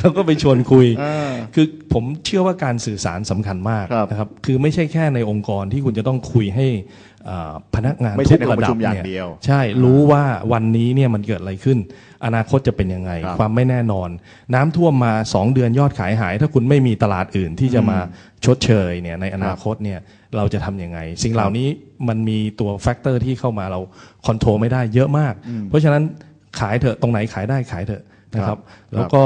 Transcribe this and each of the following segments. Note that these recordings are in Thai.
แล้วก็ไปชวนคุยอ่าคือผมเชื่อว่าการสื่อสารสำคัญมากครับนะครับ คือไม่ใช่แค่ในองค์กรที่คุณจะต้องคุยให้อ่าพนักงานไม่ใช่ทุกระในห้องประดัชุบมอย่างเนี่ยเดียวใช่รู้ว่าวันนี้เนี่ยมันเกิดอะไรขึ้น อนาคตจะเป็นยังไงครับความไม่แน่นอน น้ำท่วมมา 2 เดือนยอดขายหาย ถ้าคุณไม่มีตลาดอื่นที่จะมาชดเชยเนี่ยในอนาคตเนี่ยเราจะทำยังไง สิ่งเหล่านี้มันมีตัวแฟกเตอร์ที่เข้ามาเราคอนโทรลไม่ได้เยอะมาก เพราะฉะนั้นขายเถอะตรงไหนขายได้ขายเถอะ นะคครัรับบแล้วก็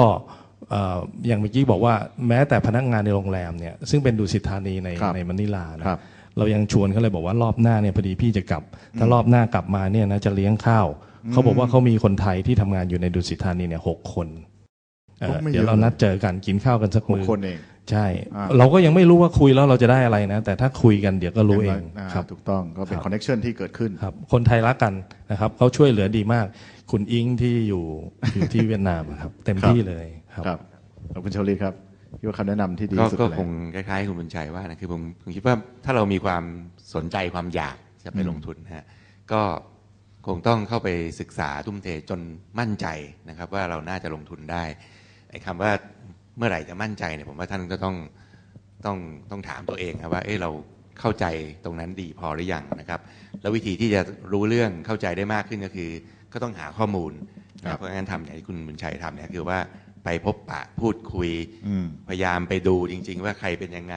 เอ่ออย่างเมื่อกี้บอกว่าแม้แต่พนักงานในโรงแรมเนี่ยซึ่งเป็นดุสิตธานีในครับในมะนิลานะครับ เรายังชวนเขาเลยบอกว่ารอบหน้าเนี่ยพอดีพี่จะกลับ ถ้ารอบหน้ากลับมาเนี่ยนะจะเลี้ยงข้าวเขาบอกว่าเขามีคนไทยที่ทำงานอยู่ในดุสิตธานีเนี่ยหกคนเอ่อโอ้ไม่เยอะ เดี๋ยวเรานัดเจอกันกินข้าวกันสักหกมื้อคนเอง ใช่ อ่า เราก็ยังไม่รู้ว่าคุยแล้วเราจะได้อะไรนะ แต่ถ้าคุยกันเดี๋ยวก็รู้เองาครับ ถูกต้องก็เป็นครับคอนเน t ชันที่เกิดขึ้น ครับ คนไทยรักกันนะครับเขาช่วยเหลือดีมาก คุณอิงที่อยู่อยู่ที่เวียดนามอะครับ เต็มครับ ที่เลยครับ ครับขอบคุณชวลิตครับคิดว่าคำแนะนำที่ดีก็ที่สุดก็เลยคงคล้ายๆคุณบุญชัยว่านะคือผมผมคิดว่าถ้าเรามีความสนใจความอยากจะไปลงทุนนะฮะก็คงต้องเข้าไปศึกษาทุ่มเทจนมั่นใจนะครับ ว่าเราน่าจะลงทุนได้ไอ้คำว่า เมื่อไหร่จะมั่นใจเนี่ยผมว่าท่านก็ต้องต้องต้องถามตัวเองครับว่าเอ้เราเข้าใจตรงนั้นดีพอหรือยังนะครับ แล้ววิธีที่จะรู้เรื่องเข้าใจได้มากขึ้นก็คือ ก็ต้องหาข้อมูลนะครับเพราะงั้นทำอย่างที่คุณบุญชัยทำเนี่ยคือว่าไปพบปะพูดคุยอืมพยายามไปดูจริง ๆ ว่าใครเป็นยังไง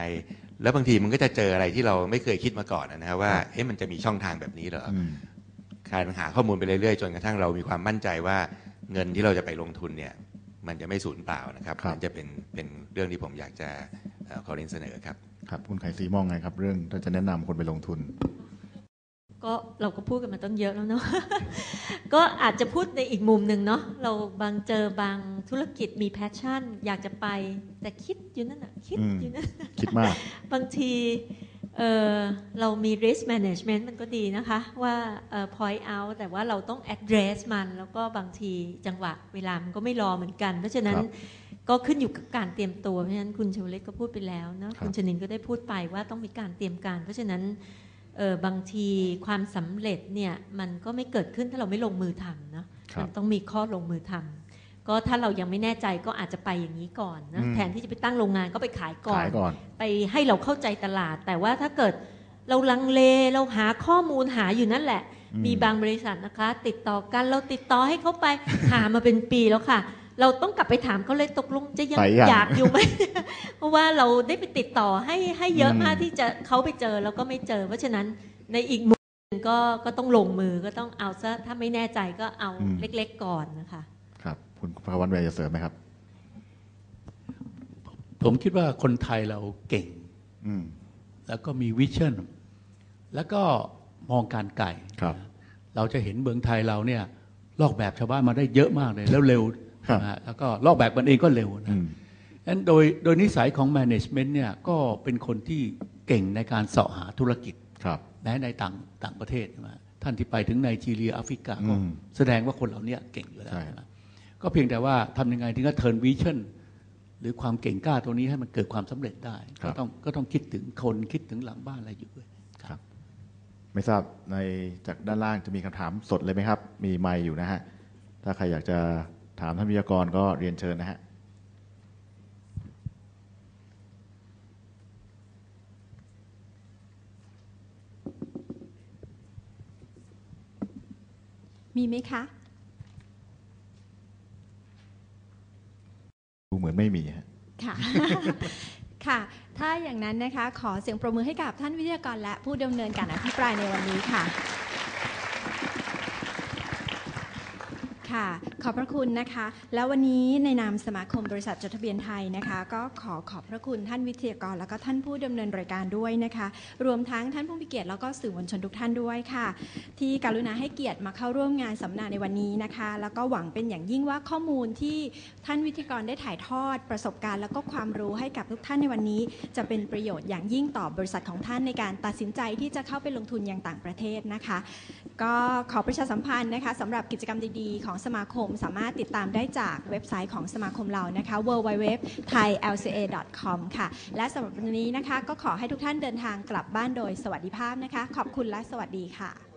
แล้วบางทีมันก็จะเจออะไรที่เราไม่เคยคิดมาก่อนนะครับว่าเอ๊ะมันจะมีช่องทางแบบนี้เหรอออืมการหาข้อมูลไปเรื่อยๆจนกระทั่งเรามีความมั่นใจว่าเงินที่เราจะไปลงทุนเนี่ย มันจะไม่สูญเปล่านะครับครับมันจะเป็นเป็นเรื่องที่ผมอยากจะเอ่อขอเรียนเสนอครับ ครับคุณไขซีมองไงครับ เรื่องถ้าจะแนะนำคนไปลงทุน ก็เราก็พูดกันมาตั้งเยอะแล้วเนาะ ก็อาจจะพูดในอีกมุมหนึ่งเนาะเราบางเจอบางธุรกิจมีแพชชั่น อยากจะไป แต่คิดอยู่นั่นน่ะคิดอืม อยู่นั่น คิดมาก บางที เออเรามี risk management มันก็ดีนะคะ ว่าเอ่อ point out แต่ว่าเราต้อง address มัน แล้วก็บางทีจังหวะเวลามันก็ไม่รอเหมือนกัน เพราะฉะนั้นครับก็ขึ้นอยู่กับการเตรียมตัว เพราะฉะนั้นคุณชวลิตก็พูดไปแล้วเนอะครับคุณชนินก็ได้พูดไปว่าต้องมีการเตรียมการ เพราะฉะนั้นเออบางทีความสำเร็จเนี่ยมันก็ไม่เกิดขึ้นถ้าเราไม่ลงมือทำเนอะครับมันต้องมีข้อลงมือทำ ก็ถ้าเรายังไม่แน่ใจก็อาจจะไปอย่างนี้ก่อนนะอืมแทนที่จะไปตั้งโรงงานก็ไปขายก่อนขายก่อน ไปให้เราเข้าใจตลาด แต่ว่าถ้าเกิดเราลังเลเราหาข้อมูลหาอยู่นั่นแหละอืมมีบางบริษัทนะคะ ติดต่อกันเราติดต่อให้เขาไปหามาเป็นปีแล้วค่ะ เราต้องกลับไปถามเขาเลยตกลงจะยังไปยังอยากอยู่ไหมเพราะว่าเราได้ไปติดต่อให้ให้เยอะอืมมากที่จะเขาไปเจอแล้วก็ไม่เจอ เพราะฉะนั้นในอีกมุมหนึ่งก็ก็ต้องลงมือก็ต้องเอาซะถ้าไม่แน่ใจก็เอาเล็ก ๆ ก่อนนะคะ ครับคุณภาวันเวย์จะเสริมไหมครับ ผมคิดว่าคนไทยเราเก่ง อืม แล้วก็มีวิชั่น แล้วก็มองการไกลครับ เราจะเห็นเมืองไทยเราเนี่ย ลอกแบบชาวบ้านมาได้เยอะมากเลย แล้วเร็วครับนะฮะแล้วก็ลอกแบบมันเองก็เร็วอืนะมนั้นโดยโดยนิสัยของ management เนี่ยก็เป็นคนที่เก่งในการเสาะหาธุรกิจครับแม้ในต่างต่างประเทศใช่ไหมท่านที่ไปถึงไนจีเรียแอฟริกาก็อืมแสดงว่าคนเหล่านี้เก่งอยู่แล้วใช่ใช่ไหม ก็เพียงแต่ว่าทำยังไงถึงจะเทิร์นวิชั่นหรือความเก่งกล้าตัวนี้ให้มันเกิดความสำเร็จได้ครัก็บต้องก็ต้องคิดถึงคนคิดถึงหลังบ้านอะไรอยู่ด้วยครับ ไม่ทราบในจากด้านล่างจะมีคำถามสดเลยไหมครับ มีไมค์อยู่นะฮะ ถ้าใครอยากจะถามท่านวิทยากรก็เรียนเชิญนะฮะมีไหมคะ ดูเหมือนไม่มีฮะ ค่ะ ค่ะ ถ้าอย่างนั้นนะคะ ขอเสียงปรบมือให้กับท่านวิทยากรและผู้ดำเนินการอภิปรายในวันนี้ค่ะ ค่ะ ขอบพระคุณนะคะ แล้ววันนี้ในนามสมาคมบริษัทจดทะเบียนไทยนะคะ ก็ขอขอบพระคุณท่านวิทยากร แล้วก็ท่านผู้ดำเนินรายการด้วยนะคะ รวมทั้งท่านผู้มีเกียรติแล้วก็สื่อมวลชนทุกท่านด้วยค่ะ ที่กรุณาให้เกียรติมาเข้าร่วมงานสัมมนาในวันนี้นะคะ แล้วก็หวังเป็นอย่างยิ่งว่าข้อมูลที่ท่านวิทยากรได้ถ่ายทอดประสบการณ์ แล้วก็ความรู้ให้กับทุกท่านในวันนี้ จะเป็นประโยชน์อย่างยิ่งต่อบริษัทของท่านในการตัดสินใจที่จะเข้าไปลงทุนอย่างต่างประเทศนะคะ ก็ขอประชาสัมพันธ์นะคะสำหรับกิจกรรมดีๆ ของสมาคมมสามารถติดตามได้จากเว็บไซต์ของสมาคมเรานะคะ www.thailca.com ค่ะ และสำหรับวันนี้นะคะ ก็ขอให้ทุกท่านเดินทางกลับบ้านโดยสวัสดิภาพนะคะ ขอบคุณและสวัสดีค่ะ